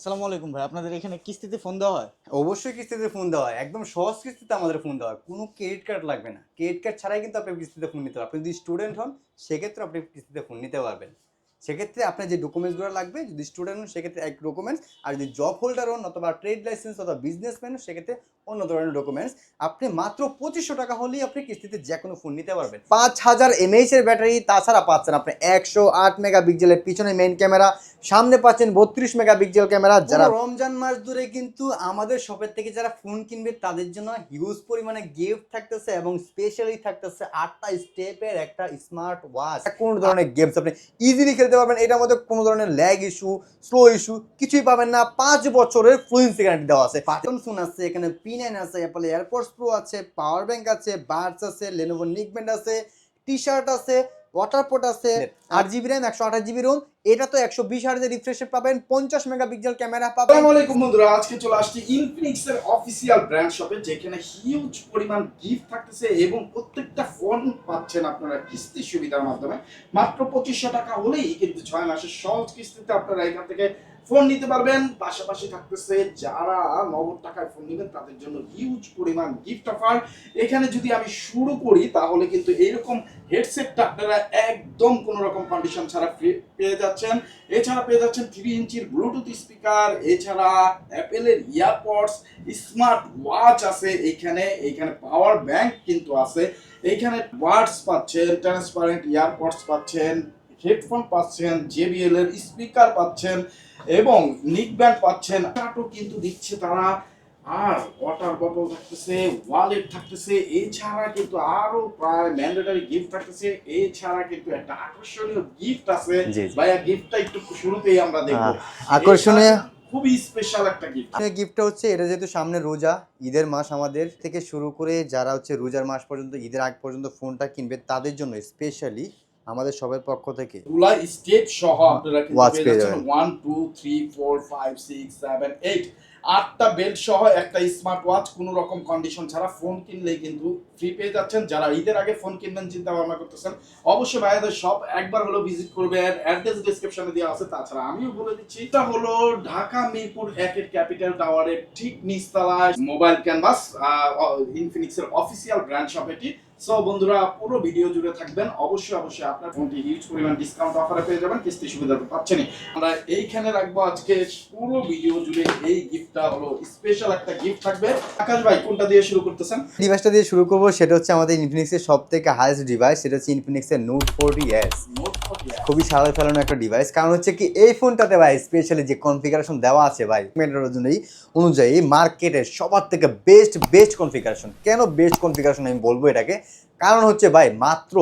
আসসালামু আলাইকুম ভাই, আপনাদের এখানে কিস্তিতে ফোন দেওয়া হয়? অবশ্যই কিস্তিতে ফোন দেওয়া হয়, একদম সহজ কিস্তিতে আমাদের ফোন দেওয়া হয়। কোনো ক্রেডিট কার্ড লাগবে না। ক্রেডিট কার্ড ছাড়াই কিন্তু আপনি কিস্তিতে ফোন নিতে পারবেন। আপনি যদি স্টুডেন্ট হন, সেক্ষেত্রে আপনি কিস্তিতে ফোন নিতে পারবেন। সেক্ষেত্রে আপনার যে ডকুমেন্টসগুলো লাগবে, যদি স্টুডেন্ট হন, সেক্ষেত্রে এক ডকুমেন্টস আর যদি জব হোল্ডার হন অথবা ট্রেড লাইসেন্স অথবা বিজনেসম্যান হন, সেক্ষেত্রে অন্য ধরনের ডকুমেন্টস আপনি মাত্র পঁচিশশো টাকা হলেই আপনি কিস্তিতে যে কোনো ফোন নিতে পারবেন। পাঁচ হাজার এমএইচ এর ব্যাটারি তাছাড়া পাচ্ছেন আপনি একশো আট মেগা পিক্সেলের পিছনে মেইন ক্যামেরা সামনে পাচ্ছেন বত্রিশ মেগা পিক্সেল ক্যামেরা যারা রমজান মাস ধরে কিন্তু আমাদের শপের থেকে যারা ফোন কিনবে তাদের জন্য হিউজ পরিমাণে গিফট থাকতেছে এবং স্পেশালি থাকতেছে আটটা স্টেপের একটা স্মার্ট ওয়াচ কোনো ধরনের গেমস আপনি ইজিলি খেলতে পারবেন এটার মধ্যে কোনো ধরনের ল্যাগ ইস্যু স্লো ইস্যু কিছুই পাবেন না। পাঁচ বছরের ফ্লুয়েন্সি গ্যারান্টি দেওয়া আছে। পাটন ফোন আছে এখানে পি নাইন আছে অ্যাপল এয়ারপোর্টস প্রো আছে পাওয়ার ব্যাংক আছে বার্ডস আছে লেনোভো নিকব্যান্ড আছে টি শার্ট আছে ওয়াটার পোর্ট আছে আট জিবি র্যাম একশো আঠাশ জিবি রোম এটা তো একশো বিশ হাজার রিফ্রেশে পাবেন পঞ্চাশ মেগাপিক্সেল ক্যামেরা পাবেন। আসসালামু বন্ধুরা আজকে চলে আসছি ইনফিনিক্স এর অফিসিয়াল ব্র্যান্ড শপে যেখানে হিউজ পরিমাণ গিফট থাকতেছে এবং প্রত্যেকটা ফোন পাচ্ছেন আপনারা কিস্তি সুবিধার মাধ্যমে। মাত্র পঁচিশশো টাকা হলেই কিন্তু ছয় মাসের সহজ কিস্তিতে আপনারা এখান থেকে ফোন নিতে পারবেন। পাশাপাশি থাকতেছে যারা নগদ টাকায় ফোন নেবেন, তাদের জন্য হিউজ পরিমাণ গিফট অফার এখানে যদি আমি শুরু করি, তাহলে কিন্তু এইরকম হেডসেটটা আপনারা একদম কোনো রকম কন্ডিশন ছাড়া পেয়ে যাচ্ছেন। এছাড়া পেয়ে যাচ্ছেন থ্রি ইঞ্চির ব্লুটুথ স্পিকার এছাড়া অ্যাপেলের ইয়ারপডস স্মার্ট ওয়াচ আছে এখানে। এখানে পাওয়ার ব্যাংক কিন্তু আছে। এইখানে ওয়ার্ডস পাচ্ছেন ট্রান্সপারেন্ট ইয়ারপডস পাচ্ছেন হেডফোন পাচ্ছেন জেবিএল এর স্পিকার পাচ্ছেন। এবং নিক ব্যান্ড পাচ্ছেন কার্ডও কিন্তু দিচ্ছে তারা। আর ওয়াটার বটল থাকতেছে ওয়ালেট থাকতেছে এছাড়া কিন্তু আরও প্রায় ম্যান্ডেটারি গিফট থাকতেছে। এছাড়া কিন্তু একটা আকর্ষণীয় গিফট আছে। ভাইয়া গিফটটা একটু শুরুতেই আমরা দেখব। আকর্ষণীয় খুবই স্পেশাল একটা গিফট গিফটটা হচ্ছে এটা যেহেতু সামনে রোজা ঈদের মাস আমাদের থেকে শুরু করে যারা হচ্ছে রোজার মাস পর্যন্ত ঈদের আগ পর্যন্ত ফোনটা কিনবে তাদের জন্য স্পেশালি আমাদের সবার পক্ষ থেকে। তুলা স্টেপ সহ আপনারা Watch পেয়ে যাবেন। One two three four five six seven eight আটটা বেল্ট সহ একটা স্মার্ট ওয়াচ কোনো রকম কন্ডিশন ছাড়া ফোন কিনলেই কিন্তু ফ্রি পেয়ে যাচ্ছেন। যারা ঈদের আগে ফোন কিনবেন চিন্তা ভাবনা করতেছেন অবশ্যই ভাইয়াদের সব একবার হলো ভিজিট করবেন অ্যাড্রেস ডিসক্রিপশনে দেওয়া আছে তাছাড়া আমিও বলে দিচ্ছি এটা হলো ঢাকা মিরপুর একের ক্যাপিটাল টাওয়ারের ঠিক নিচতলায় মোবাইল ক্যানভাস ইনফিনিক্সের অফিসিয়াল ব্র্যান্ড শপ এটি। সো বন্ধুরা পুরো ভিডিও জুড়ে থাকবেন। অবশ্যই অবশ্যই আপনার ফোনটি হিউজ পরিমাণ ডিসকাউন্ট অফারে পেয়ে যাবেন কিস্তি সুবিধা পাচ্ছেনই। আমরা এইখানে রাখব আজকে পুরো ভিডিও জুড়ে এই গিফটটা হলো স্পেশাল একটা গিফট থাকবে। আকাশ ভাই কোনটা দিয়ে শুরু করতেছেন? ডিভাইসটা দিয়ে শুরু করব সেটা হচ্ছে আমাদের ইনফিনিক্সের সব থেকে হাইয়েস্ট ডিভাইস সেটা হচ্ছে ইনফিনিক্সের নোট ফোরটি এস খুবই সারা ফেলানো একটা ডিভাইস কারণ হচ্ছে কি এই ফোনটাতে ভাই স্পেশালি যে কনফিগারেশন দেওয়া আছে ভাই মেটার অনুযায়ী অনুযায়ী মার্কেটের সবার থেকে বেস্ট বেস্ট কনফিগারেশন কেন বেস্ট কনফিগারেশন আমি বলব এটাকে? কারণ হচ্ছে ভাই মাত্র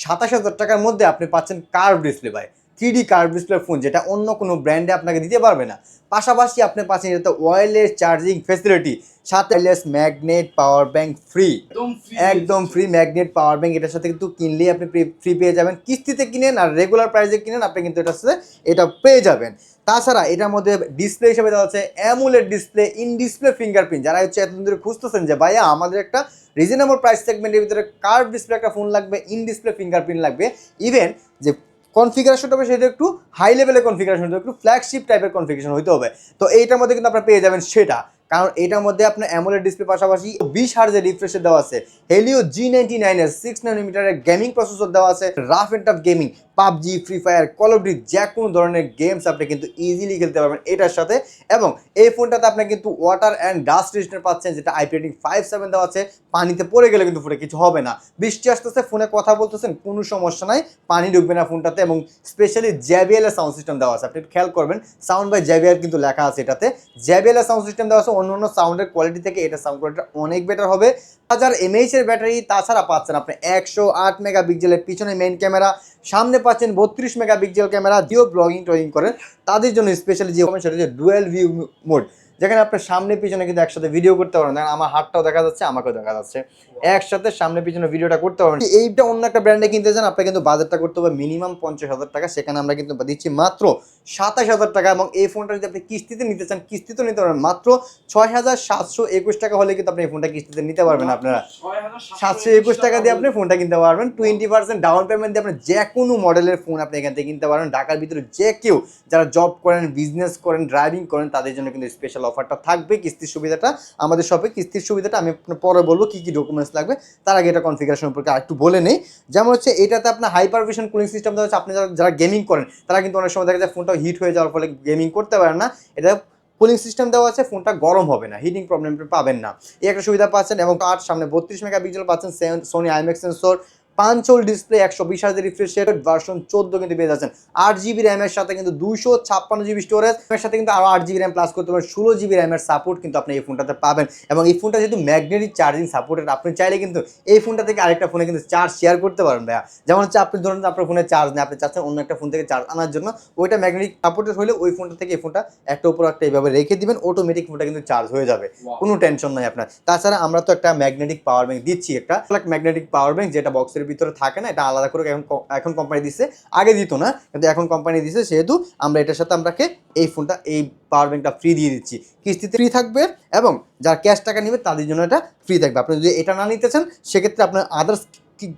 সাতাশ হাজার টাকার মধ্যে আপনি পাচ্ছেন কার্ভ ডিসপ্লে ভাই। Three D curve display phone যেটা অন্য কোনো ব্র্যান্ডে আপনাকে দিতে পারবে না। পাশাপাশি আপনি পাচ্ছেন এটাতে ওয়্যারলেস চার্জিং ফেসিলিটি সাথে wireless magnet power bank free একদম ফ্রি একদম ফ্রি ম্যাগনেট পাওয়ার ব্যাংক এটার সাথে কিন্তু কিনলেই আপনি ফ্রি পেয়ে যাবেন। কিস্তিতে কিনেন আর রেগুলার প্রাইসে কিনেন আপনি কিন্তু এটার সাথে এটা পেয়ে যাবেন। তাছাড়া এটার মধ্যে ডিসপ্লে হিসেবে দেওয়া হচ্ছে AMOLED display in display fingerprint যারা হচ্ছে এতদিন ধরে খুঁজতেছেন যে, ভাইয়া, আমাদের একটা রিজনেবল প্রাইস সেগমেন্টের ভিতরে কার্ভ ডিসপ্লে একটা ফোন লাগবে ইন ডিসপ্লে ফিঙ্গারপ্রিন্ট লাগবে। ইভেন যে কনফিগারেশনটা হবে সেটা একটু হাই লেভেলের কনফিগারেশন হবে একটু ফ্ল্যাগশিপ টাইপের কনফিগারেশন হতে হবে। তো এইটার মধ্যে কিন্তু আপনারা পেয়ে যাবেন সেটা। কারণ এটার মধ্যে আপনার অ্যামোলেড ডিসপ্লে পাশাপাশি বিশ হার্জের রিফ্রেশে দেওয়া আছে। হেলিও জি নাইনটি নাইনের সিক্স নাইনোমিটারের গেমিং প্রসেসর দেওয়া আছে। Rough and tough gaming PUBG Free Fire Call of Duty যে কোনো ধরনের গেমস আপনি কিন্তু ইজিলি খেলতে পারবেন এটার সাথে। এবং এই ফোনটাতে আপনি কিন্তু ওয়াটার অ্যান্ড ডাস্ট রেজিস্টার পাচ্ছেন, যেটা আইপি রেটিং ফাইভ সেভেন দেওয়া আছে। পানিতে পড়ে গেলে কিন্তু ফোনে কিছু হবে না। বৃষ্টি আসতেছে, ফোনে কথা বলতেছেন, কোনো সমস্যা নাই। পানি ঢুকবে না ফোনটাতে এবং স্পেশালি জ্যাবিএল সাউন্ড সিস্টেম দেওয়া আছে। আপনি খেয়াল করবেন সাউন্ড বাই জ্যাবিএল কিন্তু লেখা আছে এটাতে। জ্যাবিএল সাউন্ড সিস্টেম দেওয়া আছে অন্য অন্য সাউন্ডের কোয়ালিটি থেকে এটা সাউন্ড কোয়ালিটি অনেক বেটার হবে। হাজার এমএইচ এর ব্যাটারি তাছাড়া পাচ্ছেন আপনি একশো আট মেগা পিক্সেলের পিছনে মেন ক্যামেরা সামনে পাচ্ছেন বত্রিশ মেগা পিক্সেল ক্যামেরা দিয়েও ব্লগিং টগিং করেন। তাদের জন্য স্পেশালি যে সেটা হচ্ছে ডুয়েল ভিউ মোড যেখানে আপনার সামনে পিছনে কিন্তু একসাথে ভিডিও করতে পারবেন। দেখেন আমার হাতটাও দেখা যাচ্ছে আমাকেও দেখা যাচ্ছে। একসাথে সামনে পিছনে ভিডিওটা করতে পারবেন। এইটা অন্য একটা ব্র্যান্ডে কিনতে চান আপনার কিন্তু বাজারটা করতে হবে মিনিমাম পঞ্চাশ হাজার টাকা। সেখানে আমরা কিন্তু দিচ্ছি মাত্র সাতাশ হাজার টাকা এবং এই ফোনটা যদি আপনি কিস্তিতে নিতে চান কিস্তিতে নিতে পারবেন। মাত্র ছয় হাজার সাতশো একুশ টাকা হলে কিন্তু আপনি এই ফোনটা কিস্তিতে নিতে পারবেন আপনারা। সাতশো একুশ টাকা দিয়ে আপনি ফোনটা কিনতে পারবেন। টোয়েন্টি পার্সেন্ট ডাউন পেমেন্ট দিয়ে আপনি যে কোনো মডেলের ফোন আপনি এখান থেকে কিনতে পারবেন ঢাকার ভিতরে যে কেউ যারা জব করেন বিজনেস করেন ড্রাইভিং করেন তাদের জন্য কিন্তু স্পেশাল অফারটা থাকবে, কিস্তির সুবিধাটা, আমাদের শপে কিস্তির সুবিধাটা, আমি পরে বলব কী কী ডকুমেন্টস লাগবে, তার আগে এটা কনফিগারেশন সম্পর্কে আরেকটু বলে নেই। যেমন হচ্ছে, এটাতে আপনার হাইপার ভিশন কুলিং সিস্টেম দেওয়া হচ্ছে, আপনি যারা যারা গেমিং করেন, তারা কিন্তু অনেক সময় দেখা যায় ফোনটা হিট হয়ে যাওয়ার ফলে গেমিং করতে পারেন না। এটা কুলিং সিস্টেম দেওয়া আছে ফোনটা গরম হবে না হিটিং প্রবলেম পাবেন না। এই একটা সুবিধা পাচ্ছেন, এবং আট সামনে বত্রিশ মেগা পিক্সেল পাচ্ছেন সোনি আইম্যাক্স সেন্সর পাঁচল ডিসপ্লে একশো বিশ হাজার রিফ্রেশ ভার্সন চোদ্দ কিন্তু পেয়ে যাচ্ছেন। আট জিবি র্যামের সাথে কিন্তু দুইশো ছাপ্পান্ন জিবি স্টোরেজ এর সাথে কিন্তু আরও আট জিবি র্যাম প্লাস করতে পারেন। ষোলো জিবি র্যামের সাপোর্ট কিন্তু আপনি এই ফোনটাতে পাবেন। এবং এই ফোনটা যেহেতু ম্যাগনেটিক চার্জিং সাপোর্টেড আপনি চাইলে কিন্তু এই ফোনটা থেকে আরেকটা ফোনে কিন্তু চার্জ শেয়ার করতে পারেন ভাইয়া। যেমন হচ্ছে আপনি ধরুন আপনার ফোনে চার্জ নেই আপনি চাচ্ছেন অন্য একটা ফোন থেকে চার্জ আনার জন্য ওইটা ম্যাগনেটিক সাপোর্টেড হলে ওই ফোনটা থেকে এই ফোনটা একটা উপর একটা এইভাবে রেখে দিবেন অটোমেটিক ফোনটা কিন্তু চার্জ হয়ে যাবে। কোনো টেনশন নাই আপনার। তাছাড়া আমরা তো একটা ম্যাগনেটিক পাওয়ার ব্যাংক দিচ্ছি একটা ম্যাগনেটিক পাওয়ার ব্যাংক যেটা বক্সের ভিতরে থাকে না, এটা আলাদা করে এখন এখন কোম্পানি দিচ্ছে আগে দিত না, কিন্তু এখন কোম্পানি দিচ্ছে সেহেতু আমরা এটার সাথে আমরাকে এই ফোনটা এই পাওয়ার ব্যাঙ্কটা ফ্রি দিয়ে দিচ্ছি। কিস্তিতে ফ্রি থাকবে এবং যারা ক্যাশ টাকা নেবে, তাদের জন্য এটা ফ্রি থাকবে। আপনি যদি এটা না নিতে চান, সেক্ষেত্রে আপনার আদার্স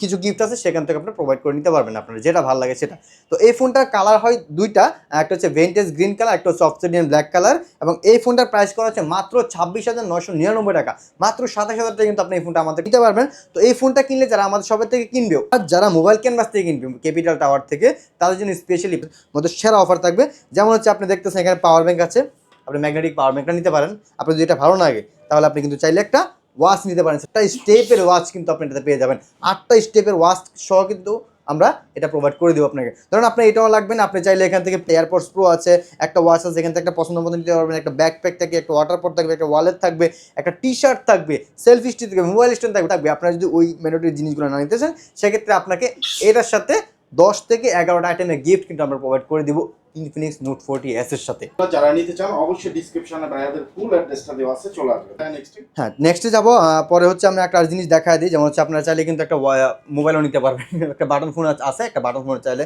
কিছু গিফট আছে সেখান থেকে আপনি প্রোভাইড করে নিতে পারবেন আপনার, যেটা ভালো লাগে সেটা। তো এই ফোনটার কালার হয় দুইটা, একটা হচ্ছে ভেন্টেজ গ্রিন কালার একটা হচ্ছে অফসিডিয়ান ব্ল্যাক কালার এবং এই ফোনটার প্রাইস করা হচ্ছে মাত্র ছাব্বিশ হাজার নশো নিরানব্বই টাকা। মাত্র সাতাশ হাজার টাকা কিন্তু আপনি এই ফোনটা আমাদের নিতে পারবেন। তো এই ফোনটা কিনলে যারা আমাদের সবার থেকে কিনবে, আর যারা মোবাইল ক্যানভাস থেকে কিনবে ক্যাপিটাল টাওয়ার থেকে, তাদের জন্য স্পেশালি মধ্যে সেরা অফার থাকবে। যেমন হচ্ছে আপনি দেখতেছেন এখানে পাওয়ার ব্যাঙ্ক আছে, আপনি ম্যাগনেটিক পাওয়ার ব্যাঙ্কটা নিতে পারেন। আপনার যদি এটা ভালো লাগে, তাহলে আপনি কিন্তু চাইলে একটা ওয়াচ নিতে পারেন। একটা স্টেপের ওয়াচ কিন্তু আপনি এটাতে পেয়ে যাবেন। আটটা স্টেপের ওয়াচ সহ কিন্তু আমরা এটা প্রোভাইড করে দেবো আপনাকে। ধরুন আপনার এটাও লাগবে না, আপনি চাইলে এখান থেকে এয়ারপোর্টস প্রো আছে, একটা ওয়াচ আছে, এখান থেকে একটা পছন্দ মতো নিতে পারবেন, একটা ব্যাকপ্যাক থাকে একটা ওয়াটার পট থাকবে, একটা ওয়ালেট থাকবে, একটা টি শার্ট থাকবে সেলফি স্টিক থাকবে মোবাইল স্ট্যান্ড থাকবে থাকবে। আপনারা যদি ওই মেনোটির জিনিসগুলো না নিতে চান, সেক্ষেত্রে আপনাকে এটার সাথে দশ থেকে এগারোটা আইটেমের গিফট কিন্তু আমরা প্রোভাইড করে দিব ইনফিনিক্স নোট ফোরটি এস এর সাথে। যারা নিতে চান অবশ্যই ডিসক্রিপশনে ভাইয়াদের ফুল অ্যাড্রেসটা দেওয়া আছে চলে আসবে। হ্যাঁ নেক্সটে যাব পরে হচ্ছে আমরা একটা জিনিস দেখা দিই যেমন হচ্ছে আপনারা চাইলে কিন্তু একটা মোবাইলও নিতে পারবেন। একটা বাটন ফোন আছে একটা বাটন ফোন চাইলে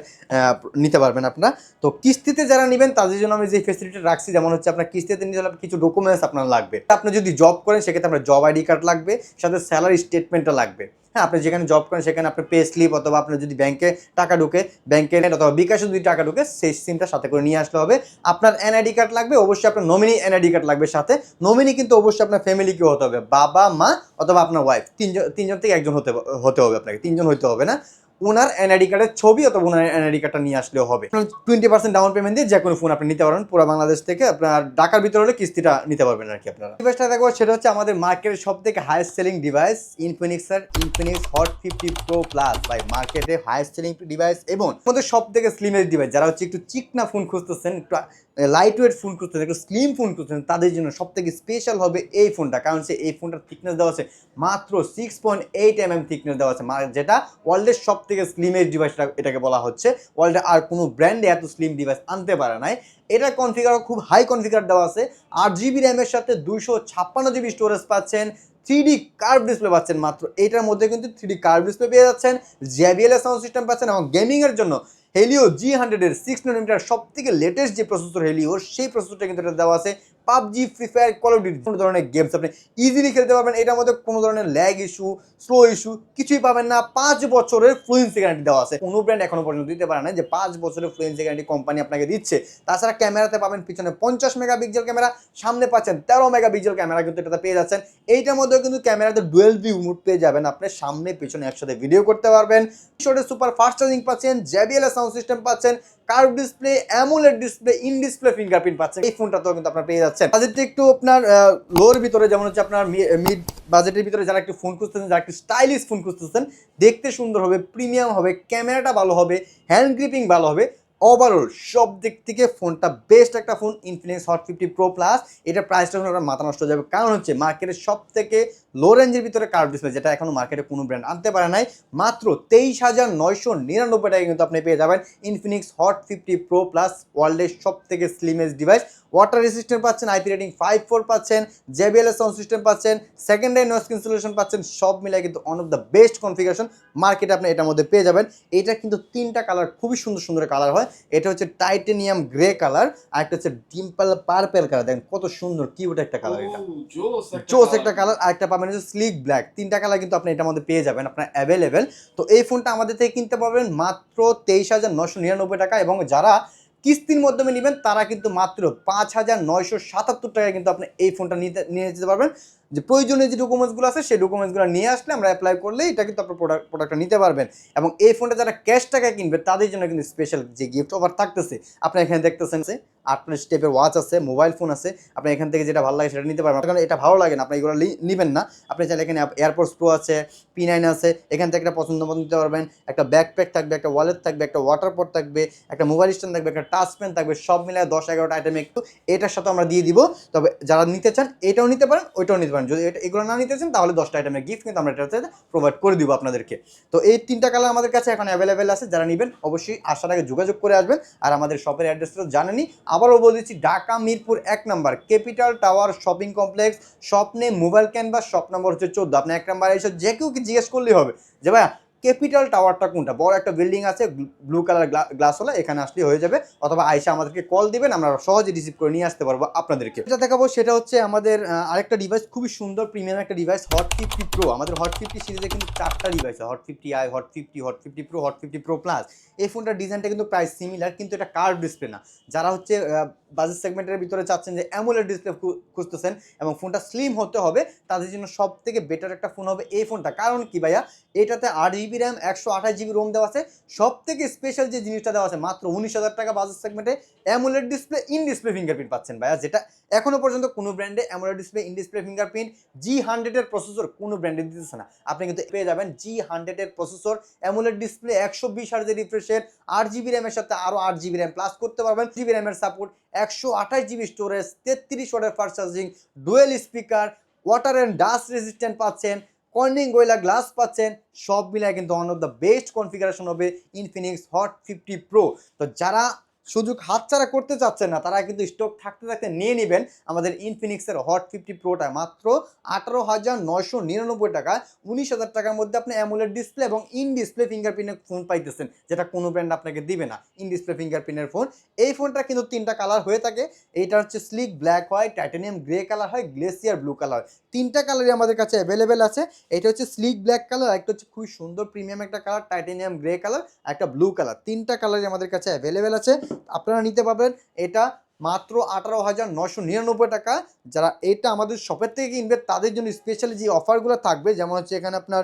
নিতে পারবেন আপনারা। তো কিস্তিতে যারা নেবেন তাদের জন্য আমি যে ফেসিলিটি রাখছি যেমন হচ্ছে আপনার কিস্তিতে নিতে হলে কিছু ডকুমেন্টস আপনার লাগবে। আপনি যদি জব করেন সেক্ষেত্রে আপনার জব আইডি কার্ড লাগবে সাথে স্যালারি স্টেটমেন্টটা লাগবে। হ্যাঁ আপনি যেখানে জব করেন সেখানে আপনার পে স্লিপ অথবা আপনার যদি ব্যাংকে টাকা ঢুকে ব্যাংকে অথবা বিকাশে যদি টাকা ঢুকে, সেই সিমটা সাথে করে নিয়ে আসলে হবে। আপনার এনআইডি কার্ড লাগবে, অবশ্যই আপনার নমিনি এনআইডি কার্ড লাগবে সাথে। নমিনি কিন্তু অবশ্যই আপনার ফ্যামিলি কেউ হতে হবে, বাবা, মা অথবা আপনার ওয়াইফ তিনজন তিনজন থেকে একজন হতে হতে হবে আপনাকে, তিনজন হতে হবে না। ওনার এনআইডি কার্ডের ছবি অথবা ওনার এনআইডি কার্ডটা নিয়ে আসলেও হবে। টোয়েন্টি পার্সেন্ট ডাউন পেমেন্ট দিয়ে যে কোনো ফোন আপনি নিতে পারবেন পুরো বাংলাদেশ থেকে আপনার ঢাকার ভিতরে হলে কিস্তিটা নিতে পারবেন আর কি আপনারা ডিভাইসটা দেখব সেটা হচ্ছে আমাদের মার্কেটের সব থেকে highest selling device ইনফিনিক্সের Infinix hot fifty pro plus by মার্কেটে হাইয়েস্ট সেলিং ডিভাইস এবং আমাদের সব থেকে স্লিমের ডিভাইস যারা হচ্ছে একটু চিকনা ফোন খুঁজতেছেন লাইট ওয়েট ফোন খুঁজতেছেন একটু স্লিম ফোন খুঁজতেছেন তাদের জন্য সব থেকে স্পেশাল হবে এই ফোনটা কারণ সে এই ফোনটার থিকনেস দেওয়া আছে মাত্র six point eight M M thickness দেওয়া আছে। যেটা ওয়ার্ল্ডের সব থেকে স্লিমের ডিভাইসটা এটাকে বলা হচ্ছে। ওয়ার্ল্ডে আর কোনো ব্র্যান্ডে এত স্লিম ডিভাইস আনতে পারে নাই। এটা কনফিগার খুব হাই কনফিগার দেওয়া আছে। আট জিবি র্যামের সাথে দুইশো ছাপ্পান্ন জিবি স্টোরেজ পাচ্ছেন। থ্রি ডি কার্ভ ডিসপ্লে পাচ্ছেন মাত্র। এইটার মধ্যে কিন্তু থ্রি ডি কার্ভ ডিসপ্লে পেয়ে যাচ্ছেন। জেবিএল সাউন্ড সিস্টেম পাচ্ছেন এবং গেমিংয়ের জন্য হেলিও জি হান্ড্রেডের সিক্স নোমিটার সব থেকে লেটেস্ট যে প্রসেসর হেলিও সেই প্রসেসরটা কিন্তু এটা দেওয়া আছে। PUBG Free Fire Call of Duty কোনো ধরনের গেমস আপনি ইজিলি খেলতে পারবেন। এটার মধ্যে কোনো ধরনের ল্যাগ ইস্যু স্লো ইস্যু কিছুই পাবেন না। পাঁচ বছরের ফ্লুয়েন্সি গ্যারান্টি দেওয়া আছে। কোনো ব্র্যান্ড এখনও পর্যন্ত দিতে পারে না যে পাঁচ বছরের ফ্লুয়েন্সি গ্যারান্টি কোম্পানি আপনাকে দিচ্ছে। তাছাড়া ক্যামেরাতে পাবেন পিছনে পঞ্চাশ মেগা পিক্সেল ক্যামেরা, সামনে পাচ্ছেন তেরো মেগা পিক্সেল ক্যামেরা কিন্তু এটাতে পেয়ে যাচ্ছেন। এইটার মধ্যেও কিন্তু ক্যামেরাতে ডুয়েল ভিউ মুড পেয়ে যাবেন। আপনি সামনে, পিছনে একসাথে ভিডিও করতে পারবেন। শোটে সুপার ফাস্ট চার্জিং পাচ্ছেন জেবিএল সাউন্ড সিস্টেম পাচ্ছেন curve display AMOLED display in display fingerprint পাচ্ছেন। এই ফোনটাতেও কিন্তু আপনারা পেয়ে যাচ্ছেন। বাজেটটা একটু আপনার লোর ভিতরে, যেমন হচ্ছে আপনার মিড বাজেটের ভিতরে যারা একটু ফোন খুঁজতেছেন, যারা একটু স্টাইলিশ ফোন খুঁজতেছেন, দেখতে সুন্দর হবে প্রিমিয়াম হবে ক্যামেরাটা ভালো হবে হ্যান্ড গ্রিপিং ভালো হবে। ওভারঅল সব দিক থেকে ফোনটা বেস্ট একটা phone Infinix Hot fifty Pro Plus এটা প্রাইসটা মাথা নষ্ট হয়ে যাবে। কারণ হচ্ছে মার্কেটের সব থেকে লো রেঞ্জের ভিতরে কার্ভ ডিসপ্লে যেটা এখনও মার্কেটে কোনো ব্র্যান্ড আনতে পারে নাই মাত্র তেইশ হাজার নয়শো নিরানব্বই টাকা কিন্তু আপনি পেয়ে যাবেন Infinix Hot fifty Pro Plus ওয়ার্ল্ডের সব থেকে স্লিমেস্ট ডিভাইস ওয়াটার রেসিস্টেন্ট পাচ্ছেন আইপি রেটিং ফাইভ ফোর পাচ্ছেন জেবিএল সাউন্ড সিস্টেম পাচ্ছেন সেকেন্ডারি নয়েস ইনস্টলেশন পাচ্ছেন সব মিলাই কিন্তু one of the best configuration মার্কেটে আপনি এটার মধ্যে পেয়ে যাবেন। এটা কিন্তু তিনটা কালার খুবই সুন্দর সুন্দর কালার হয়। এটা হচ্ছে টাইটেনিয়াম গ্রে কালার আর একটা হচ্ছে ডিম্পল পার্পেল কালার দেখেন কত সুন্দর কিউট একটা কালার এটা। জোস একটা চোস একটা কালার আর একটা পাবেন হচ্ছে স্লিক ব্ল্যাক তিনটা কালার কিন্তু আপনি এটার মধ্যে পেয়ে যাবেন, আপনার অ্যাভেলেবেল তো এই ফোনটা আমাদের থেকে কিনতে পারবেন মাত্র তেইশ হাজার নশো নিরানব্বই টাকা এবং যারা কিস্তির মাধ্যমে নেবেন, তারা কিন্তু মাত্র পাঁচ হাজার নয়শো সাতাত্তর টাকায় কিন্তু আপনি এই ফোনটা নিতে, নিয়ে যেতে পারবেন। যে প্রয়োজনীয় যে ডকুমেন্টসগুলো আছে, সেই ডকুমেন্টসগুলো নিয়ে আসলে আমরা অ্যাপ্লাই করলে এটা কিন্তু আপনার প্রোডাক্ট প্রোডাক্টটা নিতে পারবেন। এবং এই ফোনটা যারা ক্যাশ টাকায় কিনবে, তাদের জন্য কিন্তু স্পেশাল যে গিফট অফার থাকতেছে, আপনি এখানে দেখতেছেন যে আপনার স্টেপের ওয়াচ আছে মোবাইল ফোন আছে, আপনি এখান থেকে যেটা ভালো লাগে সেটা নিতে পারবেন। কারণ এটা ভালো লাগে না, আপনি এগুলো নিবেন না। আপনি চাইলে এখানে এয়ারপোর্টস প্রো আছে পি নাইন আছে, এখান থেকে একটা পছন্দ মতো নিতে পারবেন। একটা ব্যাকপ্যাক থাকবে, একটা ওয়ালেট থাকবে, একটা ওয়াটার পট থাকবে, একটা মোবাইল স্ট্যান্ড থাকবে, একটা টাচ পেন থাকবে, সব মিলায় দশ এগারোটা আইটেম একটু এটার সাথে আমরা দিয়ে দিব। তবে যারা নিতে চান, এটাও নিতে পারেন, ওইটাও নিতে পারেন। যদি এটা এগুলো না নিতে চান তাহলে দশটা আইটেমের গিফট কিন্তু আমরা এটাতে প্রোভাইড করে দিব আপনাদেরকে। তো এই তিনটা কালার আমাদের কাছে এখন অ্যাভেলেবেল আছে, যারা নেবেন অবশ্যই আসার আগে যোগাযোগ করে আসবেন। আর আমাদের শপের অ্যাড্রেস তো জানেনই, আবারও বলে দিচ্ছি, ঢাকা, মিরপুর এক number capital tower shopping complex স্বপ্নে মোবাইল ক্যানভাস শপ নম্বর হচ্ছে চোদ্দ। আপনি এক নাম্বার এসে যে কেউ কি জিজ্ঞেস করলেই হবে যে, ভাইয়া ক্যাপিটাল টাওয়ারটা কোনটা? বড় একটা বিল্ডিং আছে, ব্লু কালার গ্লাস হলে এখানে আসলে হয়ে যাবে। অথবা আইসা আমাদেরকে কল দিবেন, আমরা সহজে রিসিভ করে নিয়ে আসতে পারব আপনাদেরকে। যেটা দেখাবো সেটা হচ্ছে আমাদের আরেকটা ডিভাইস খুবই সুন্দর প্রিমিয়াম একটা ডিভাইস হট ফিফটি প্রো আমাদের হট ফিফটি সিরিজে কিন্তু চারটা device Hot fifty I Hot fifty Hot fifty Pro Hot fifty Pro Plus এই ফোনটার ডিজাইনটা কিন্তু প্রায় সিমিলার কিন্তু এটা কার্ভ ডিসপ্লে না। যারা হচ্ছে বাজেট সেগমেন্টের ভিতরে চাচ্ছেন যে অ্যামোলেড ডিসপ্লে খুঁজতেছেন এবং ফোনটা স্লিম হতে হবে, তাদের জন্য সব থেকে বেটার একটা ফোন হবে এই ফোনটা কারণ কি ভাইয়া? এটাতে আট র্যাম একশো আঠাশ জিবি রোম দেওয়া আছে। সব থেকে স্পেশাল যে জিনিসটা দেওয়া আছে, মাত্র উনিশ হাজার টাকা বাজার সেগমেন্টে AMOLED display in display fingerprint পাচ্ছেন ভাইয়া, যেটা এখনও পর্যন্ত কোনো ব্র্যান্ডে AMOLED display in display fingerprint G হান্ড্রেডের প্রসেসর কোনো ব্র্যান্ডে দিতেছে না। আপনি কিন্তু পেয়ে যাবেন জি হান্ড্রেডের প্রসেসর অ্যামোলেড ডিসপ্লে একশো বিশ হার্জের রিফ্রেশের আট জিবি র্যামের সাথে আরও আট জিবি র্যাম প্লাস করতে পারবেন। জিবি র্যামের সাপোর্ট একশো আঠাশ জিবি স্টোরেজ তেত্রিশ ওয়াটের fast charging dual speaker water and dust resistant পাচ্ছেন। কর্নিং গোয়েলা গ্লাস পাচ্ছেন, সব মিলায় কিন্তু one of the best configuration হবে ইনফিনিক্স হট ফিফটি প্রো তো যারা সুযোগ হাতছাড়া করতে চাচ্ছেন না, তারা কিন্তু স্টক থাকতে থাকতে নিয়ে নেবেন আমাদের ইনফিনিক্সের হট ফিফটি প্রোটা মাত্র আঠারো হাজার নয়শো নিরানব্বই টাকা উনিশ হাজার টাকার মধ্যে আপনি অ্যামুলেট ডিসপ্লে এবং ইন ডিসপ্লে ফিঙ্গারপ্রিন্টের ফোন পাইতেছেন, যেটা কোনো ব্র্যান্ড আপনাকে দিবে না। ইন ডিসপ্লে ফিঙ্গারপ্রিন্টের ফোন এই ফোনটা কিন্তু তিনটা কালার হয়ে থাকে। এইটা হচ্ছে স্লিক ব্ল্যাক হয় টাইটানিয়াম গ্রে কালার হয় গ্লেসিয়ার ব্লু কালার তিনটা কালারই আমাদের কাছে অ্যাভেলেবেল আছে। এটা হচ্ছে স্লিক ব্ল্যাক কালার একটা হচ্ছে খুবই সুন্দর প্রিমিয়াম একটা কালার টাইটানিয়াম গ্রে কালার একটা ব্লু কালার তিনটা কালারই আমাদের কাছে অ্যাভেলেবেল আছে। আপনারা নিতে পারবেন। এটা মাত্র আঠারো হাজার নশো নিরানব্বই টাকা। যারা এটা আমাদের শপের থেকে কিনবে তাদের জন্য স্পেশালি যে অফারগুলো থাকবে যেমন হচ্ছে এখানে আপনার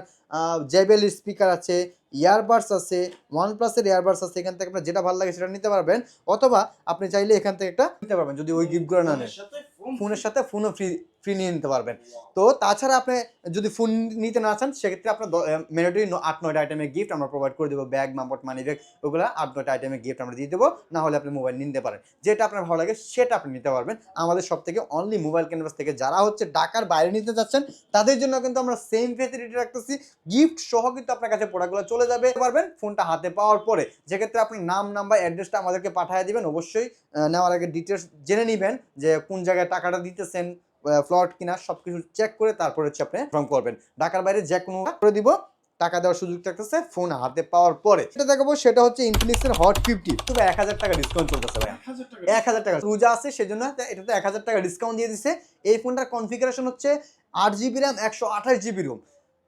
জেবেল স্পিকার আছে ইয়ারবাডস আছে ওয়ান প্লাসের ইয়ারবাডস আছে এখান থেকে আপনার যেটা ভালো লাগে সেটা নিতে পারবেন। অথবা আপনি চাইলে এখান থেকে একটা নিতে পারবেন যদি ওই গিফটগুলো না নেন। ফোনের সাথে ফোনের সাথে ফোনও ফ্রি ফ্রি নিয়ে নিতে পারবেন। তো তাছাড়া আপনি যদি ফোন নিতে না চান, সেক্ষেত্রে আপনার মেরিটরি আট, নয়টা আইটেমের গিফট আমরা প্রোভাইড করে দেবো। ব্যাগ মাম্পট মানি ব্যাগ ওগুলো আট, নয়টা আইটেমের গিফট আমরা দিয়ে দেবো। না হলে আপনি মোবাইল নিতে পারেন। যেটা আপনার ভালো লাগে, সেটা আপনি নিতে পারবেন। আমাদের সব থেকে অনলি মোবাইল ক্যানভাস থেকে যারা হচ্ছে ঢাকার বাইরে নিতে চাচ্ছেন, তাদের জন্য কিন্তু আমরা সেম ফেসিলিটি রাখতেছি। গিফট সহ কিন্তু আপনার কাছে প্রোডাক্টগুলো চলে যাবে। পারবেন ফোনটা হাতে পাওয়ার পরে। যেক্ষেত্রে আপনি নাম নাম্বার অ্যাড্রেসটা আমাদেরকে পাঠিয়ে দিবেন, অবশ্যই নেওয়ার আগে ডিটেলস জেনে নেবেন যে কোন জায়গায় টাকাটা দিতেছেন ফ্লট কিনা সব কিছু চেক করে তারপরে হচ্ছে আপনি ফর্ম করবেন। ঢাকার বাইরে যে কোনো করে দিব টাকা দেওয়ার সুযোগ থাকতেছে ফোন হাতে পাওয়ার পরে। সেটা দেখাবো সেটা হচ্ছে ইনফিনিক্সের হট ফিফটি তবে এক হাজার টাকা ডিসকাউন্ট চলতেছে ভাই। এক হাজার টাকা রোজা আছে সেই রোজা আছে সেজন্য এটাতে এক হাজার টাকা ডিসকাউন্ট দিয়ে দিছে। এই ফোনটার কনফিগারেশন হচ্ছে আট জিবি র্যাম একশো আঠাশ জিবি রোম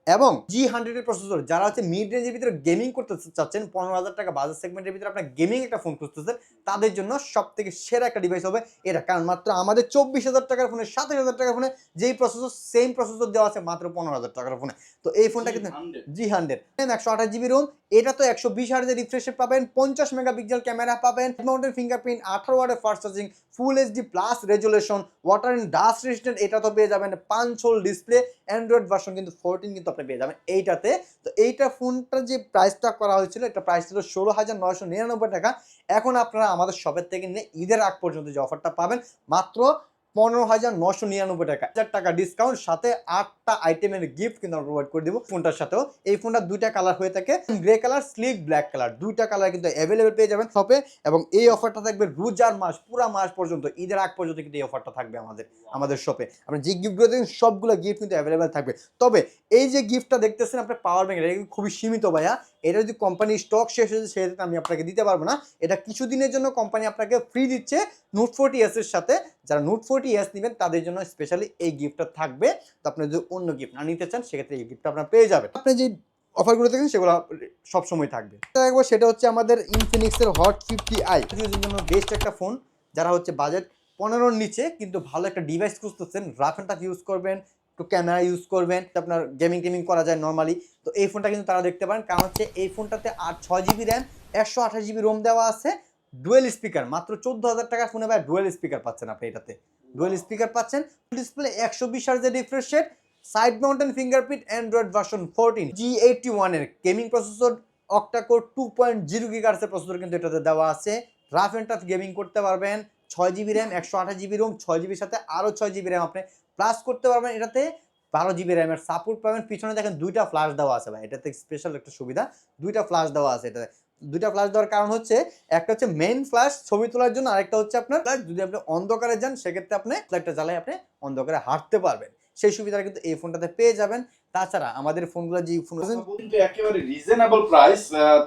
এবং জি হান্ড্রেডের প্রসেসর যারা হচ্ছে মিড রেঞ্জের ভিতরে গেমিং করতে চাচ্ছেন পনেরো হাজার টাকা বাজার সেগমেন্টের ভিতরে আপনার গেমিং একটা ফোন খুঁজতেছেন তাদের জন্য সব থেকে সেরা একটা ডিভাইস হবে এটা। কারণ মাত্র আমাদের চব্বিশ হাজার টাকার ফোনে সাতাশ হাজার টাকার ফোনে যেই প্রসেসর সেম প্রসেসর দেওয়া আছে মাত্র পনেরো হাজার টাকার ফোনে তো এই ফোনটা কিন্তু জি হান্ড্রেড একশো আঠাশ জিবি রোম এটা তো একশো বিশ হার্জের রিফ্রেশে পাবেন পঞ্চাশ মেগাপিক্সেল ক্যামেরা পাবেন মাউন্টেন ফিঙ্গারপ্রিন্ট আঠারো ওয়ার্ডের fast charging full H D plus resolution water in dust resistant এটা তো পেয়ে যাবেন পাঁচ হোল ডিসপ্লে অ্যান্ড্রয়েড ভার্সন কিন্তু ফোরটিন কিন্তু আপনি পেয়ে যাবেন এইটাতে। তো এইটা ফোনটা যে প্রাইসটা করা হয়েছিল, এটা প্রাইস ছিল ষোলো হাজার নয়শো নিরানব্বই টাকা। এখন আপনারা আমাদের শপের থেকে নিয়ে ঈদের আগ পর্যন্ত যে অফারটা পাবেন, মাত্র পনেরো হাজার নশো নিরানব্বই টাকা। হাজার টাকা ডিসকাউন্ট সাথে আটটা আইটেমের গিফট কিন্তু আমরা প্রোভাইড করে দেবো ফোনটার সাথেও। এই ফোনটা দুইটা কালার হয়ে থাকে grey colour sleek black colour দুইটা কালার কিন্তু অ্যাভেলেবেল পেয়ে যাবেন শপে এবং এই অফারটা থাকবে রোজার মাস, পুরা মাস পর্যন্ত, ঈদের আগ পর্যন্ত কিন্তু এই অফারটা থাকবে আমাদের আমাদের শপে আপনি যে গিফটগুলো দেখেন সবগুলো গিফট কিন্তু অ্যাভেলেবেল থাকবে। তবে এই যে গিফটটা দেখতেছেন, আপনার পাওয়ার ব্যাঙ্ক এটা কিন্তু খুবই সীমিত ভাইয়া। এটা যদি কোম্পানির স্টক শেষ হয়েছে, সেক্ষেত্রে আমি আপনাকে দিতে পারব না। এটা কিছুদিনের জন্য কোম্পানি আপনাকে ফ্রি দিচ্ছে নোট ফোরটি এস এর সাথে। যারা নোট ফোরটি এস নেবেন, তাদের জন্য স্পেশালি এই গিফটটা থাকবে। তো আপনি যদি অন্য গিফট না নিতে চান, সেক্ষেত্রে এই গিফটটা আপনার পেয়ে যাবেন। আপনি যে অফারগুলো দেখেন সেগুলো সবসময় থাকবে। একবার সেটা হচ্ছে আমাদের ইনফিনিক্সের হট ফিফটি আই জন্য বেস্ট একটা ফোন যারা হচ্ছে বাজেট পনেরোর নিচে, কিন্তু ভালো একটা ডিভাইস খুঁজতেছেন রাফ অ্যান্ড টাফ ইউজ করবেন একটু ক্যামেরা ইউজ করবেন আপনার গেমিং টেমিং করা যায় নর্মালি তো এই ফোনটা কিন্তু তারা দেখতে পারেন, কারণ হচ্ছে এই ফোনটাতে আর ছয় জিবি র্যাম একশো আঠাশ জিবি রোম দেওয়া আছে ডুয়েল স্পিকার মাত্র চোদ্দ হাজার টাকার ফোনে ভাই ডুয়েল স্পিকার পাচ্ছেন আপনি এটাতে। ডুয়েল স্পিকার পাচ্ছেন ডিসপ্লে একশো বিশ হার্জের refresh rate side mounted fingerprint Android version fourteen G eighty ওয়ানের gaming processor octa core two point zero গিগার্সের processor কিন্তু এটাতে দেওয়া আছে। রাফ অ্যান্ড টাফ গেমিং করতে পারবেন, ছয় জিবি র্যাম একশো আঠাশ জিবি রোম ছয় জিবির সাথে আরও ছয় জিবি র্যাম আপনি প্লাস করতে পারবেন এটাতে বারো জিবি র্যামের সাপোর্ট পাবেন। পিছনে দেখেন দুইটা ফ্ল্যাশ দেওয়া আছে ভাই এটাতে স্পেশাল একটা সুবিধা। দুইটা ফ্ল্যাশ দেওয়া আছে এটাতে। দুইটা ফ্ল্যাশ দেওয়ার কারণ হচ্ছে একটা হচ্ছে মেইন ফ্ল্যাশ ছবি তোলার জন্য আরেকটা হচ্ছে আপনার flash, যদি আপনি অন্ধকারে যান সেক্ষেত্রে আপনি ফ্ল্যাশটা জ্বালাই আপনি অন্ধকারে হাঁটতে পারবেন। সেই সুবিধাটা কিন্তু এই ফোনটাতে পেয়ে যাবেন। তাছাড়া আমাদের ফোনগুলো যে ফোন কিন্তু একেবারে রিজনেবল প্রাইস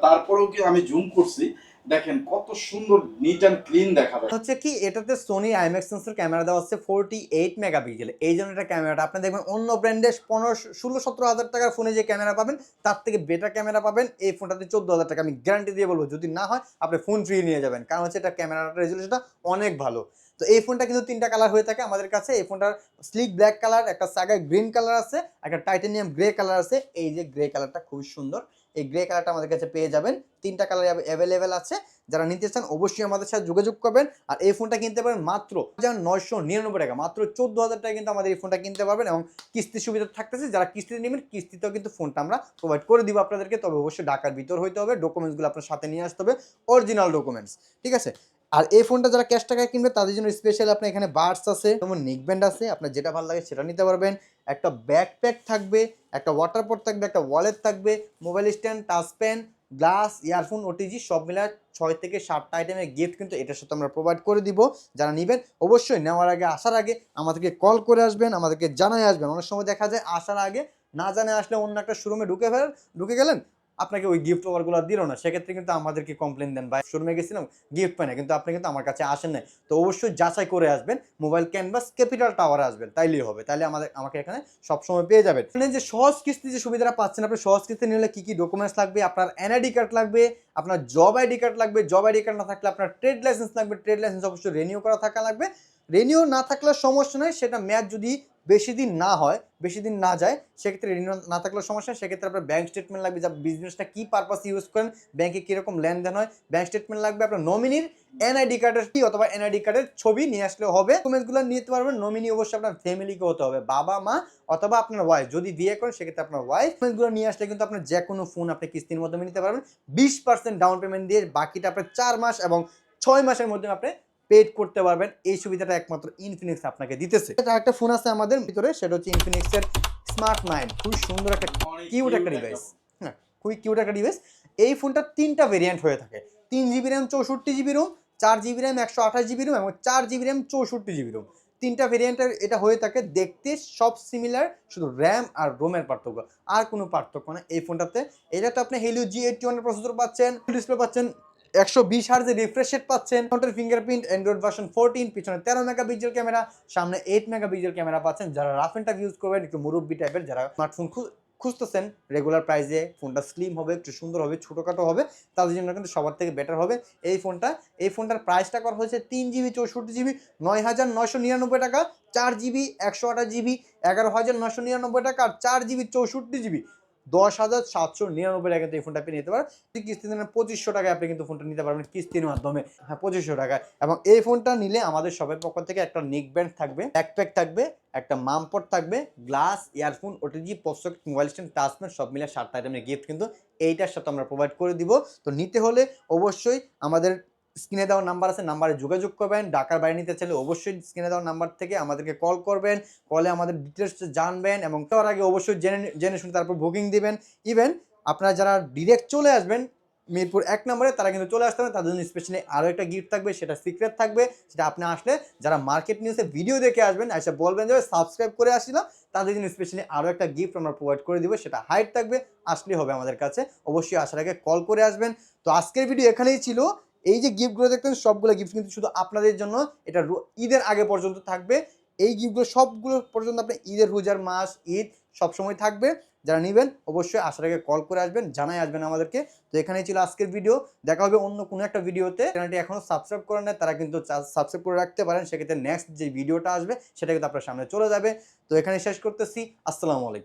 তারপরেও কি আমি জুম করছি? দেখেন কত সুন্দর নিট অ্যান্ড ক্লিন দেখা হচ্ছে কি, এটাতে সোনি আইম্যাক্স সেন্সর ক্যামেরা দেওয়া হচ্ছে ফোরটি এইট মেগাপিক্সেল এই জন্য এটা ক্যামেরাটা আপনি দেখবেন অন্য ব্র্যান্ডের পনেরো, ষোলো, সতেরো হাজার টাকার ফোনে যে ক্যামেরা পাবেন, তার থেকে বেটার ক্যামেরা পাবেন। এই ফোনটাতে চোদ্দ হাজার টাকা, আমি গ্যারান্টি দিয়ে বলব, যদি না হয়, আপনি ফোন ফ্রি নিয়ে যাবেন। কারণ হচ্ছে এটা ক্যামেরাটা রেজুলেশনটা অনেক ভালো। তো এই ফোনটা কিন্তু তিনটা কালার হয়ে থাকে আমাদের কাছে। এই ফোনটার স্লিক ব্ল্যাক কালার একটা সাগায় গ্রিন কালার আছে, একটা টাইটানিয়াম গ্রে কালার আছে। এই যে গ্রে কালারটা খুবই সুন্দর। এই গ্রে কালারটা আমাদের কাছে পেয়ে যাবেন। তিনটা কালার অ্যাভেলেবেল আছে। যারা নিতে চান অবশ্যই আমাদের সাথে যোগাযোগ করবেন। আর এই ফোনটা কিনতে পারেন মাত্র যেমন নয়শো নিরানব্বই টাকা। মাত্র চোদ্দ হাজার টাকা কিন্তু আমাদের এই ফোনটা কিনতে পারবেন এবং কিস্তির সুবিধা থাকতেছে। যারা কিস্তিতে নেবেন, কিস্তিতেও কিন্তু ফোনটা আমরা প্রোভাইড করে দিব আপনাদেরকে। তবে অবশ্যই ঢাকার ভিতর হইতে হবে। ডকুমেন্টসগুলো আপনার সাথে নিয়ে আসতে হবে। অরিজিনাল ডকুমেন্টস ঠিক আছে? আর এই ফোনটা যারা ক্যাশ টাকায় কিনবে, তাদের জন্য স্পেশাল আপনার এখানে বার্স আছে, যেমন নেক ব্যান্ড আছে। আপনার যেটা ভালো লাগে সেটা নিতে পারবেন। একটা ব্যাকপ্যাক থাকবে, একটা ওয়াটার পট থাকবে, একটা ওয়ালেট থাকবে mobile stand touch pen glass earphone OTG সব মিলে ছয় থেকে সাতটা আইটেমের গিফট কিন্তু এটার সাথে আমরা প্রোভাইড করে দিব। যারা নেবেন, অবশ্যই নেওয়ার আগে, আসার আগে আমাদেরকে কল করে আসবেন, আমাদেরকে জানাই আসবেন। অনেক সময় দেখা যায়, আসার আগে না জানে আসলে অন্য একটা শোরুমে ঢুকে ফেলেন, ঢুকে গেলেন আপনাকে ওই গিফট ওভারগুলো দিল না, সেক্ষেত্রে কিন্তু আমাদেরকে কমপ্লেন দেন। ভাই শোরুমে গেছিলাম গিফট পাই না, কিন্তু আপনি কিন্তু আমার কাছে আসেন নাই। তো অবশ্যই যাচাই করে আসবেন মোবাইল ক্যানভাস ক্যাপিটাল টাওয়ারে আসবেন, তাইলেই হবে, তাইলে আমাদের, আমাকে এখানে সবসময় পেয়ে যাবেন। এখানে যে সহজ কিস্তি যে সুবিধাটা পাচ্ছেন, আপনি সহজ কিস্তি নিলে কী কী ডকুমেন্টস লাগবে? আপনার এনআইডি কার্ড লাগবে, আপনার জব আইডি কার্ড লাগবে জব আইডি কার্ড না থাকলে আপনার ট্রেড লাইসেন্স লাগবে ট্রেড লাইসেন্স অবশ্যই রেনিউ করা থাকা লাগবে। রেনিউ না থাকলে সমস্যা নয় সেটা ম্যাচ যদি বেশি দিন না হয়, বেশি দিন না যায়, সেক্ষেত্রে ঋণ না থাকলেও সমস্যা। সেক্ষেত্রে আপনার ব্যাঙ্ক স্টেটমেন্ট লাগবে যা বিজনেসটা কী পারপাস ইউজ করেন ব্যাঙ্কে কীরকম লেনদেন হয় ব্যাঙ্ক স্টেটমেন্ট লাগবে আপনার নমিনির এনআইডি কার্ডের কি অথবা এনআইডি কার্ডের ছবি নিয়ে আসলে হবে। ডকুমেন্টসগুলো নিতে পারবেন নমিনি অবশ্যই আপনার ফ্যামিলিকে হতে হবে, বাবা, মা অথবা আপনার ওয়াইফ যদি বিয়ে করেন, সেক্ষেত্রে আপনার ওয়াইফ ডকুমেন্টসগুলো নিয়ে আসলে কিন্তু আপনার যে কোনো ফোন আপনি কিস্তির মাধ্যমে নিতে পারবেন। বিশ পার্সেন্ট ডাউন পেমেন্ট দিয়ে বাকিটা আপনার চার মাস এবং ছয় মাসের মধ্যে আপনি পেড করতে পারবেন। এই সুবিধাটা একমাত্র ইনফিনিক্স আপনাকে দিতেছে। একটা ফোন আছে আমাদের ভিতরে সেটা হচ্ছে ইনফিনিক্সের স্মার্ট নাইন খুব সুন্দর একটা কিউট একটা ডিভাইস হ্যাঁ খুবই কিউট একটা ডিভাইস এই ফোনটা তিনটা ভেরিয়েন্ট হয়ে থাকে। তিন জিবি র্যাম চৌষট্টি জিবি রোম চার জিবি র্যাম একশো আঠাশ জিবি রোম এবং চার জিবি র্যাম চৌষট্টি জিবি রোম তিনটা ভেরিয়েন্টের এটা হয়ে থাকে দেখতে সব সিমিলার শুধু র্যাম আর রোমের পার্থক্য। আর কোনো পার্থক্য না এই ফোনটাতে এটা তো আপনি হেলিও জি এইটটি ওয়ানের প্রসেসর পাচ্ছেন ডিসপ্লে পাচ্ছেন একশো বিশ হার্জে রিফ্রেশ রেট পাচ্ছেন। ফ্রন্টের ফিঙ্গারপ্রিন্ট অ্যান্ড্রয়েড ভার্সন ফোরটিন পিছনে তেরো মেগা পিক্সেল ক্যামেরা সামনে এইট মেগা পিক্সেল ক্যামেরা পাচ্ছেন। যারা রাফ অ্যান্ড টাফ ইউজ করবেন, একটু মুরব্বি টাইপের যারা স্মার্টফোন খুঁজতেছেন রেগুলার প্রাইসে ফোনটা স্লিম হবে, একটু সুন্দর হবে, ছোটোখাটো হবে, তাদের জন্য কিন্তু সবার থেকে বেটার হবে। এই ফোনটা এই ফোনটার প্রাইসটা করা হয়েছে তিন জিবি চৌষট্টি জিবি নয় হাজার নয়শো নিরানব্বই টাকা, চার জিবি একশো আঠাশ জিবি এগারো হাজার নয়শো নিরানব্বই টাকা, আর চার জিবি চৌষট্টি জিবি দশ হাজার সাতশো নিরানব্বই টাকা এই ফোনটা আপনি নিতে পারেন। কিস্তি নেন পঁচিশশো টাকায় আপনি কিন্তু ফোনটা নিতে পারবেন কিস্তির মাধ্যমে। হ্যাঁ পঁচিশশো টাকায়। এবং এই ফোনটা নিলে আমাদের সবার পক্ষ থেকে একটা নেক ব্যান্ড থাকবে ব্যাকপ্যাক থাকবে, একটা মামপট থাকবে গ্লাস ইয়ারফোন ওটিজি পসকেট মোবাইল স্ট্যান্ড টাচম্যান সব মিলে সাতটা আইটেমের গিফট কিন্তু এইটার সাথে আমরা প্রোভাইড করে দিব। তো নিতে হলে অবশ্যই আমাদের স্ক্রিনে দেওয়ার নাম্বার আছে, নাম্বারে যোগাযোগ করবেন। ঢাকার বাইরে নিতে চাইলে অবশ্যই স্ক্রিনে দেওয়ার নাম্বার থেকে আমাদেরকে কল করবেন। কলে আমাদের ডিটেলস জানবেন এবং তার আগে অবশ্যই জেনে জেনে শুনে তারপর বুকিং দিবেন। ইভেন আপনারা যারা ডিরেক্ট চলে আসবেন, মিরপুর এক নম্বরে, তারা কিন্তু চলে আসতে হবে। তাদের জন্য স্পেশালি আরও একটা গিফট থাকবে, সেটা সিক্রেট থাকবে। সেটা আপনি আসলে যারা মার্কেট নিউজে ভিডিও দেখে আসবেন, এসে বলবেন যে সাবস্ক্রাইব করে আসছিলাম। তাদের জন্য স্পেশালি আরও একটা গিফট আমরা প্রোভাইড করে দিব। সেটা হাইট থাকবে, আসলেই হবে আমাদের কাছে। অবশ্যই আসার আগে কল করে আসবেন। তো আজকের ভিডিও এখানেই ছিল। এই যে গিফটগুলো দেখতেন সবগুলো গিফট কিন্তু শুধু আপনাদের জন্য। এটা ঈদের আগে পর্যন্ত থাকবে। এই গিফটগুলো সবগুলো পর্যন্ত আপনি ঈদের, রোজার মাস, ঈদ সবসময় থাকবে। যারা নেবেন, অবশ্যই আসার আগে কল করে আসবেন, জানাই আসবেন আমাদেরকে। তো এখানেই ছিল আজকের ভিডিও দেখা হবে অন্য কোনো একটা ভিডিওতে চ্যানেলটি এখনও সাবস্ক্রাইব করে নেয় তারা কিন্তু সাবস্ক্রাইব করে রাখতে পারেন। সেক্ষেত্রে নেক্সট যে ভিডিওটা আসবে, সেটা কিন্তু আপনার সামনে চলে যাবে। তো এখানে শেষ করতেছি। আসসালামু আলাইকুম।